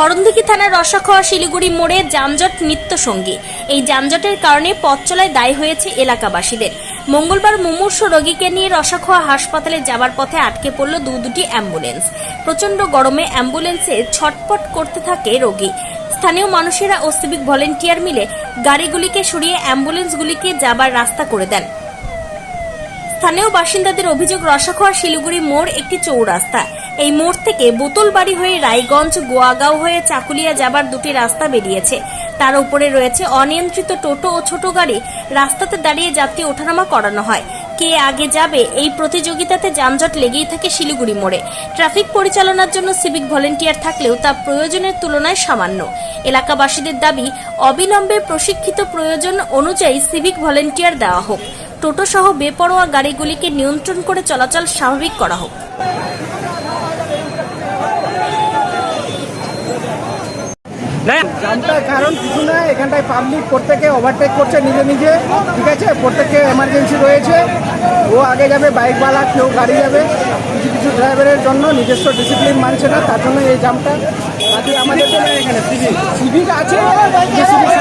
করণদিঘি থানার রসাখোয়া শিলিগুড়ি মোড়ে যানজট নিত্যসঙ্গী। এই যানজটের কারণে পথ চলায় দায়ী হয়েছে এলাকাবাসীদের। মঙ্গলবার মুমূর্ষ রোগীকে নিয়ে রসাখোয়া হাসপাতালে যাবার পথে আটকে পড়ল দু দুটি অ্যাম্বুলেন্স। প্রচণ্ড গরমে অ্যাম্বুলেন্সে ছটপট করতে থাকে রোগী। স্থানীয় মানুষেরা ও সিভিক ভলেন্টিয়ার মিলে গাড়িগুলিকে সরিয়ে অ্যাম্বুলেন্সগুলিকে যাবার রাস্তা করে দেন। স্থানীয় বাসিন্দাদের অভিযোগ, রসাখোয়া শিলিগুড়ি মোড় একটি চৌরাস্তা। এই মোড় থেকে বোতলবাড়ি হয়ে রায়গঞ্জ, গোয়াগাঁও হয়ে চাকুলিয়া যাবার দুটি রাস্তা বেরিয়েছে। তার উপরে রয়েছে অনিয়ন্ত্রিত টোটো ও ছোট গাড়ি। রাস্তাতে দাঁড়িয়ে যাত্রী ওঠানামা করানো হয়। কে আগে যাবে এই প্রতিযোগিতাতে যানজট লেগেই থাকে শিলিগুড়ি মোড়ে। ট্রাফিক পরিচালনার জন্য সিভিক ভলেন্টিয়ার থাকলেও তা প্রয়োজনের তুলনায় সামান্য। এলাকাবাসীদের দাবি, অবিলম্বে প্রশিক্ষিত প্রয়োজন অনুযায়ী সিভিক ভলেন্টিয়ার দেওয়া হোক। টোটো সহ বেপরোয়া গাড়িগুলিকে নিয়ন্ত্রণ করে চলাচল স্বাভাবিক করা হোক। জামটার কারণ কিছু না, এখানটায় পাবলিক প্রত্যেকে ওভারটেক করছে নিজে নিজে, ঠিক আছে? প্রত্যেককে এমার্জেন্সি রয়েছে। ও আগে যাবে বাইকওয়ালা কেউ গাড়ি যাবে। কিছু কিছু ড্রাইভারের জন্য নিজস্ব ডিসিপ্লিন মানছে না, তার জন্য এই জামটা আমাদের এখানে। সিভিক সিভিক আছে, যে সিভিক